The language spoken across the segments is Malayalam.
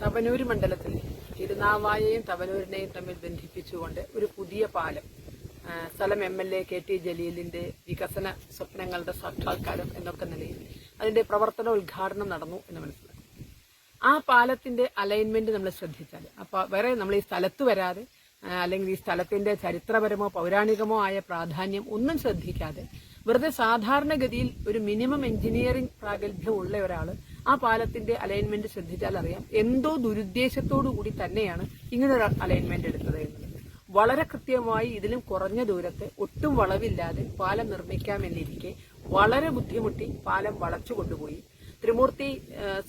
തവനൂര് മണ്ഡലത്തിൽ തിരുനാവായയും തവനൂരിനെയും തമ്മിൽ ബന്ധിപ്പിച്ചുകൊണ്ട് ഒരു പുതിയ പാലം സ്ഥലം M L A K T ജലീലിന്റെ വികസന സ്വപ്നങ്ങളുടെ സാക്ഷാത്കാരം എന്നൊക്കെ നിലയിൽ അതിന്റെ പ്രവർത്തന ഉദ്ഘാടനം നടന്നു എന്ന് മനസ്സിലാക്കി. ആ പാലത്തിന്റെ അലൈൻമെന്റ് നമ്മൾ ശ്രദ്ധിച്ചാൽ അപ്പൊ വേറെ നമ്മൾ ഈ സ്ഥലത്ത് വരാതെ അല്ലെങ്കിൽ ഈ സ്ഥലത്തിന്റെ ചരിത്രപരമോ പൗരാണികമോ ആയ പ്രാധാന്യം ഒന്നും ശ്രദ്ധിക്കാതെ വെറുതെ സാധാരണഗതിയിൽ ഒരു മിനിമം എഞ്ചിനീയറിംഗ് പ്രാഗൽഭ്യം ഉള്ള ഒരാൾ ആ പാലത്തിന്റെ അലൈൻമെന്റ് ശ്രദ്ധിച്ചാൽ അറിയാം എന്തോ ദുരുദ്ദേശത്തോടു കൂടി തന്നെയാണ് ഇങ്ങനൊരു അലൈൻമെന്റ് എടുത്തത് എന്നത് വളരെ കൃത്യമായി ഇതിലും കുറഞ്ഞ ദൂരത്തെ ഒട്ടും വളവില്ലാതെ പാലം നിർമ്മിക്കാമെന്നിരിക്കെ വളരെ ബുദ്ധിമുട്ടി പാലം വളച്ചു കൊണ്ടുപോയി. ത്രിമൂർത്തി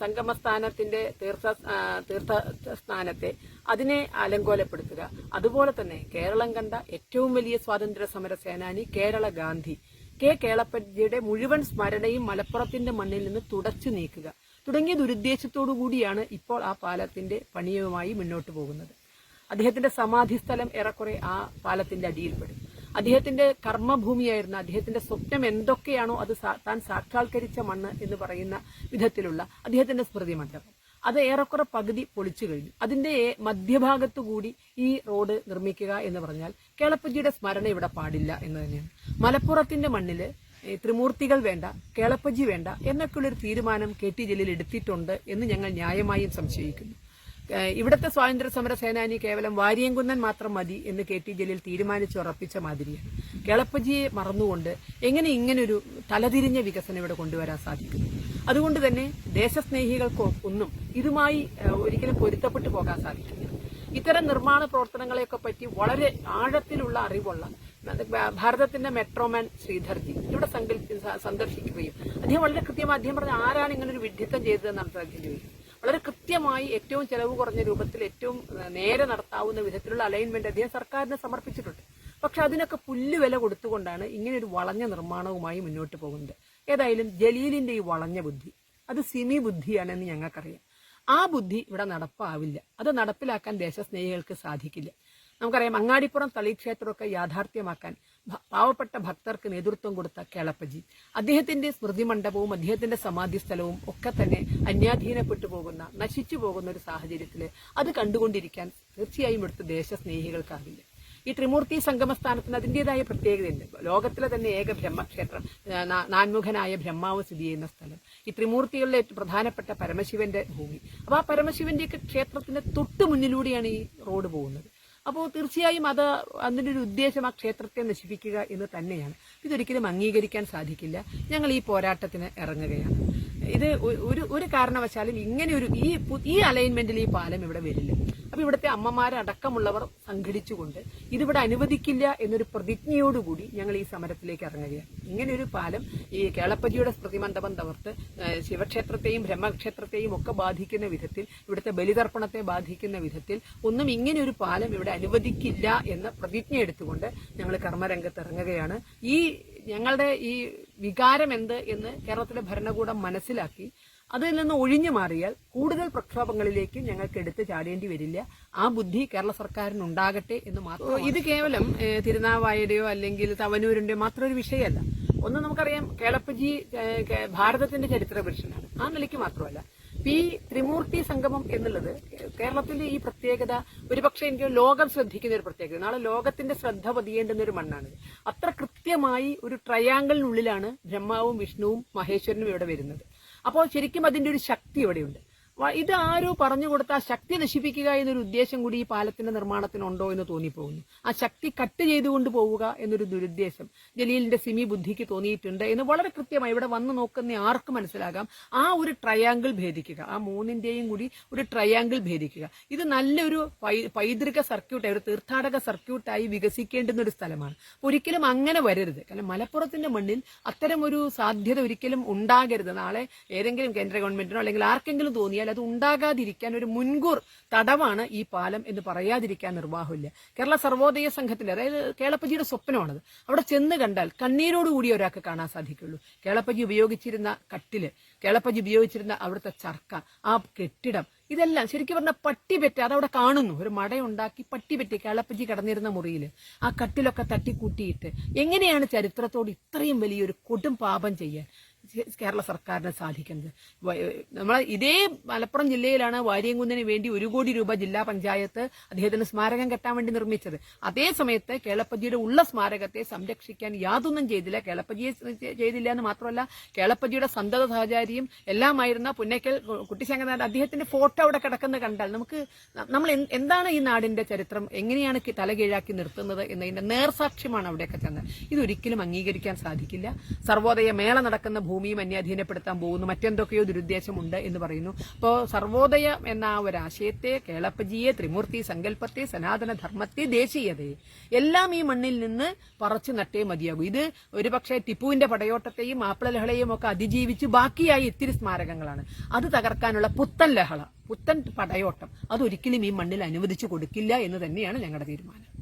സംഗമസ്ഥാനത്തിന്റെ തീർത്ഥ തീർത്ഥ സ്ഥാനത്തെ അതിനെ അലങ്കോലപ്പെടുത്തുക അതുപോലെ തന്നെ കേരളം കണ്ട ഏറ്റവും വലിയ സ്വാതന്ത്ര്യ സമര സേനാനി കേരള ഗാന്ധി. കെ. കേളപ്പജിയുടെ മുഴുവൻ സ്മരണയും മലപ്പുറത്തിന്റെ മണ്ണിൽ നിന്ന് തുടച്ചു നീക്കുക. തുടങ്ങിയ ദുരുദ്ദേശത്തോടു കൂടിയാണ് ഇപ്പോൾ ആ പാലത്തിന്റെ പണിയുമായി മുന്നോട്ട് പോകുന്നത്. അദ്ദേഹത്തിന്റെ സമാധി സ്ഥലം ഏറെക്കുറെ ആ പാലത്തിന്റെ അടിയിൽപ്പെടും. അദ്ദേഹത്തിന്റെ കർമ്മഭൂമിയായിരുന്ന അദ്ദേഹത്തിന്റെ സ്വപ്നം എന്തൊക്കെയാണോ അത് താൻ സാക്ഷാത്കരിച്ച മണ്ണ് എന്ന് പറയുന്ന വിധത്തിലുള്ള അദ്ദേഹത്തിന്റെ സ്മൃതി മണ്ഡപം. അത് ഏറെക്കുറെ പകുതി പൊളിച്ചു കഴിഞ്ഞു. അതിന്റെ മധ്യഭാഗത്തു കൂടി ഈ റോഡ് നിർമ്മിക്കുക എന്ന് പറഞ്ഞാൽ കേളപ്പജിയുടെ സ്മരണ ഇവിടെ പാടില്ല എന്ന് തന്നെയാണ്. മലപ്പുറത്തിന്റെ മണ്ണിൽ ത്രിമൂർത്തികൾ വേണ്ട കേളപ്പജി വേണ്ട എന്നൊക്കെയുള്ളൊരു തീരുമാനം കെ ടി ജലീൽ എടുത്തിട്ടുണ്ട് എന്ന് ഞങ്ങൾ ന്യായമായും സംശയിക്കുന്നു. ഇവിടുത്തെ സ്വാതന്ത്ര്യ സമര സേനാനി കേവലം വാരിയംകുന്നൻ മാത്രം മതി എന്ന് കെ ടി ജലീൽ തീരുമാനിച്ചുറപ്പിച്ച മാതിരിയാണ്. കേളപ്പജിയെ മറന്നുകൊണ്ട് എങ്ങനെ ഇങ്ങനൊരു തലതിരിഞ്ഞ വികസനം ഇവിടെ കൊണ്ടുവരാൻ സാധിക്കും? അതുകൊണ്ട് തന്നെ ദേശസ്നേഹികൾക്കോ ഒന്നും ഇതുമായി ഒരിക്കലും പൊരുത്തപ്പെട്ടു പോകാൻ സാധിക്കില്ല. ഇത്തരം നിർമ്മാണ പ്രവർത്തനങ്ങളെയൊക്കെ പറ്റി വളരെ ആഴത്തിലുള്ള അറിവുള്ള ഭാരതത്തിന്റെ മെട്രോമാൻ ശ്രീധർജി ഇവിടെ സന്ദർശിക്കുകയും അദ്ദേഹം വളരെ കൃത്യമായി അദ്ദേഹം പറഞ്ഞ ആരാണ് ഇങ്ങനെ ഒരു വിഡ്ഢിത്തം ചെയ്തതെന്നാണ് അദ്ദേഹം ചോദിക്കുന്നത് വളരെ കൃത്യമായി ഏറ്റവും ചെലവ് കുറഞ്ഞ രൂപത്തിൽ ഏറ്റവും നേരെ നടത്താവുന്ന വിധത്തിലുള്ള അലൈൻമെന്റ് അദ്ദേഹം സർക്കാരിനെ സമർപ്പിച്ചിട്ടുണ്ട്. പക്ഷെ അതിനൊക്കെ പുല്ല് വില കൊടുത്തുകൊണ്ടാണ് ഇങ്ങനെ ഒരു വളഞ്ഞ നിർമ്മാണവുമായി മുന്നോട്ട് പോകുന്നത്. ഏതായാലും ജലീലിന്റെ ഈ വളഞ്ഞ ബുദ്ധി അത് സിമി ബുദ്ധിയാണെന്ന് ഞങ്ങൾക്കറിയാം. ആ ബുദ്ധി ഇവിടെ നടപ്പാവില്ല. അത് നടപ്പിലാക്കാൻ ദേശസ്നേഹികൾക്ക് സാധിക്കില്ല. നമുക്കറിയാം അങ്ങാടിപ്പുറം തളിക്ഷേത്രമൊക്കെ യാഥാർത്ഥ്യമാക്കാൻ പാവപ്പെട്ട ഭക്തർക്ക് നേതൃത്വം കൊടുത്ത കേളപ്പജി. അദ്ദേഹത്തിന്റെ സ്മൃതി മണ്ഡപവും അദ്ദേഹത്തിന്റെ സമാധി സ്ഥലവും ഒക്കെ തന്നെ അന്യാധീനപ്പെട്ടു പോകുന്ന നശിച്ചു പോകുന്ന ഒരു സാഹചര്യത്തിൽ അത് കണ്ടുകൊണ്ടിരിക്കാൻ തീർച്ചയായും എടുത്ത് ദേശസ്നേഹികൾക്കാവില്ല. ഈ ത്രിമൂർത്തി സംഗമസ്ഥാനത്തിന് അതിന്റേതായ പ്രത്യേകതയുണ്ട്. ലോകത്തിലെ തന്നെ ഏക ബ്രഹ്മക്ഷേത്രം നാൻമുഖനായ ബ്രഹ്മാവ് സ്ഥിതി ചെയ്യുന്ന സ്ഥലം. ഈ ത്രിമൂർത്തികളിലെ ഏറ്റവും പ്രധാനപ്പെട്ട പരമശിവന്റെ ഭൂമി. അപ്പോൾ ആ പരമശിവന്റെയൊക്കെ ക്ഷേത്രത്തിന്റെ തൊട്ടു മുന്നിലൂടെയാണ് ഈ റോഡ് പോകുന്നത്. അപ്പോൾ തീർച്ചയായും അത് അതിന്റെ ഒരു ഉദ്ദേശം ആ ക്ഷേത്രത്തെ നശിപ്പിക്കുക എന്ന് തന്നെയാണ്. ഇതൊരിക്കലും അംഗീകരിക്കാൻ സാധിക്കില്ല. ഞങ്ങൾ ഈ പോരാട്ടത്തിന് ഇറങ്ങുകയാണ്. ഇത് ഒരു ഒരു കാരണവശാലും ഇങ്ങനെ ഒരു ഈ ഈ അലൈൻമെന്റിൽ ഈ പാലം ഇവിടെ വരില്ല. അപ്പൊ ഇവിടുത്തെ അമ്മമാരടക്കമുള്ളവർ സംഘടിച്ചുകൊണ്ട് ഇതിവിടെ അനുവദിക്കില്ല എന്നൊരു പ്രതിജ്ഞയോടുകൂടി ഞങ്ങൾ ഈ സമരത്തിലേക്ക് ഇറങ്ങുകയാണ്. ഇങ്ങനെ ഒരു പാലം ഈ കേളപ്പജിയുടെ പ്രതിമണ്ഡപം തകർത്ത് ശിവക്ഷേത്രത്തെയും ബ്രഹ്മക്ഷേത്രത്തെയും ഒക്കെ ബാധിക്കുന്ന വിധത്തിൽ ഇവിടുത്തെ ബലിതർപ്പണത്തെ ബാധിക്കുന്ന വിധത്തിൽ ഒന്നും ഇങ്ങനെ ഒരു പാലം ഇവിടെ അനുവദിക്കില്ല എന്ന പ്രതിജ്ഞ എടുത്തുകൊണ്ട് ഞങ്ങൾ കർമ്മരംഗത്ത് ഇറങ്ങുകയാണ്. ഈ ഞങ്ങളുടെ ഈ വികാരം എന്ത് എന്ന് കേരളത്തിലെ ഭരണകൂടം മനസ്സിലാക്കി. അതിൽ നിന്ന് ഒഴിഞ്ഞു മാറിയാൽ കൂടുതൽ പ്രക്ഷോഭങ്ങളിലേക്ക് ഞങ്ങൾക്ക് എടുത്തു ചാടേണ്ടി വരില്ല. ആ ബുദ്ധി കേരള സർക്കാരിന് ഉണ്ടാകട്ടെ എന്ന് മാത്രം ഇത് കേവലം തിരുനാവായയുടെയോ അല്ലെങ്കിൽ തവനൂരിന്റെയോ മാത്രം ഒരു വിഷയമല്ല. ഒന്ന് നമുക്കറിയാം കേളപ്പജി ഭാരതത്തിന്റെ ചരിത്ര പുരുഷനാണ്. ആ നിലയ്ക്ക് മാത്രമല്ല. പി ത്രിമൂർത്തി സംഗമം എന്നുള്ളത് കേരളത്തിന്റെ ഈ പ്രത്യേകത ഒരുപക്ഷെ എനിക്ക് ലോകം ശ്രദ്ധിക്കുന്ന ഒരു പ്രത്യേകത. നാളെ ലോകത്തിന്റെ ശ്രദ്ധ പതിയേണ്ടുന്ന ഒരു മണ്ണാണ് അത്ര കൃത്യമായി ഒരു ട്രയാങ്കിളിനുള്ളിലാണ് ബ്രഹ്മാവും വിഷ്ണുവും മഹേശ്വരനും ഇവിടെ വരുന്നത്. അപ്പോൾ ശരിക്കും അതിന്റെ ഒരു ശക്തി ഇവിടെയുണ്ട്. ഇത് ആരോ പറഞ്ഞു കൊടുത്ത ശക്തി നശിപ്പിക്കുക എന്നൊരു ഉദ്ദേശം കൂടി ഈ പാലത്തിന്റെ നിർമ്മാണത്തിനുണ്ടോ എന്ന് തോന്നിപ്പോകുന്നു. ആ ശക്തി കട്ട് ചെയ്തുകൊണ്ട് പോവുക എന്നൊരു ദുരുദ്ദേശം ജലീലിന്റെ സിമി ബുദ്ധിക്ക് തോന്നിയിട്ടുണ്ട് എന്ന് വളരെ കൃത്യമായി ഇവിടെ വന്നു നോക്കുന്ന ആർക്ക് മനസ്സിലാകാം. ആ ഒരു ട്രയാങ്കിൾ ഭേദിക്കുക. ആ മൂന്നിന്റെയും കൂടി ഒരു ട്രയാങ്കിൾ ഭേദിക്കുക. ഇത് നല്ലൊരു പൈതൃക സർക്യൂട്ടായി ഒരു തീർത്ഥാടക സർക്യൂട്ടായി വികസിക്കേണ്ടുന്ന ഒരു സ്ഥലമാണ്. ഒരിക്കലും അങ്ങനെ വരരുത്. കാരണം മലപ്പുറത്തിന്റെ മണ്ണിൽ അത്തരം ഒരു സാധ്യത ഒരിക്കലും ഉണ്ടാകരുത്. നാളെ ഏതെങ്കിലും കേന്ദ്ര ഗവൺമെന്റിനോ അല്ലെങ്കിൽ ആർക്കെങ്കിലും തോന്നിയാൽ അത് ഉണ്ടാകാതിരിക്കാൻ ഒരു മുൻകൂർ തടവാണ് ഈ പാലം എന്ന് പറയാതിരിക്കാൻ നിർവാഹമില്ല. കേരള സർവോദയ സംഘത്തിന്റെ അതായത് കേളപ്പജിയുടെ സ്വപ്നമാണത്. അവിടെ ചെന്ന് കണ്ടാൽ കണ്ണീരോടുകൂടി ഒരാൾക്ക് കാണാൻ സാധിക്കുള്ളൂ. കേളപ്പജി ഉപയോഗിച്ചിരുന്ന കട്ടിൽ കേളപ്പജി ഉപയോഗിച്ചിരുന്ന അവിടുത്തെ ചർക്ക ആ കെട്ടിടം ഇതെല്ലാം ശരിക്കും പറഞ്ഞാൽ പട്ടി പറ്റി അതവിടെ കാണുന്നു. ഒരു മടയുണ്ടാക്കി പട്ടി പെറ്റി കേളപ്പജി കിടന്നിരുന്ന മുറിയിൽ ആ കട്ടിലൊക്കെ തട്ടിക്കൂട്ടിയിട്ട് എങ്ങനെയാണ് ചരിത്രത്തോട് ഇത്രയും വലിയൊരു കൊടും പാപം ചെയ്യാൻ? കേരള സർക്കാരിന് സാധിക്കുന്നത്. നമ്മളെ ഇതേ മലപ്പുറം ജില്ലയിലാണ് വാര്യംകുന്നിന് വേണ്ടി ഒരു കോടി രൂപ ജില്ലാ പഞ്ചായത്ത് അദ്ദേഹത്തിന് സ്മാരകം കെട്ടാൻ വേണ്ടി നിർമ്മിച്ചത്. അതേ സമയത്ത് കേളപ്പജിയുടെ ഉള്ള സ്മാരകത്തെ സംരക്ഷിക്കാൻ യാതൊന്നും ചെയ്തില്ല. കേളപ്പജിയെ ചെയ്തില്ല എന്ന് മാത്രമല്ല കേളപ്പജിയുടെ സന്തത സഹചാരിയും എല്ലാമായിരുന്ന പുന്നയ്ക്കൽ കുട്ടിശങ്കനാട് അദ്ദേഹത്തിന്റെ ഫോട്ടോ അവിടെ കിടക്കുന്നത് കണ്ടാൽ നമുക്ക് നമ്മൾ എന്താണ് ഈ നാടിന്റെ ചരിത്രം? എങ്ങനെയാണ് തലകീഴാക്കി നിർത്തുന്നത് എന്നതിന്റെ നേർസാക്ഷ്യമാണ് അവിടെയൊക്കെ ചെന്നത് ഇതൊരിക്കലും അംഗീകരിക്കാൻ സാധിക്കില്ല. സർവോദയ മേള നടക്കുന്ന ഭൂമിയും അന്യാധീനപ്പെടുത്താൻ പോകുന്നു. മറ്റെന്തൊക്കെയോ ദുരുദ്ദേശമുണ്ട് എന്ന് പറയുന്നു. അപ്പോൾ സർവോദയം എന്ന ആ ഒരു ആശയത്തെ കേളപ്പജിയെ ത്രിമൂർത്തി സങ്കല്പത്തെ സനാതന ധർമ്മത്തെ ദേശീയതയെ എല്ലാം ഈ മണ്ണിൽ നിന്ന് പറച്ചു നട്ടേ മതിയാകൂ. ഇത് ഒരുപക്ഷെ ടിപ്പുവിന്റെ പടയോട്ടത്തെയും മാപ്പിളലഹളയും ഒക്കെ അതിജീവിച്ച് ബാക്കിയായി ഇത്തിരി സ്മാരകങ്ങളാണ്. അത് തകർക്കാനുള്ള പുത്തൻ ലഹള പുത്തൻ പടയോട്ടം അതൊരിക്കലും ഈ മണ്ണിൽ അനുവദിച്ചു കൊടുക്കില്ല എന്ന് തന്നെയാണ് ഞങ്ങളുടെ തീരുമാനം.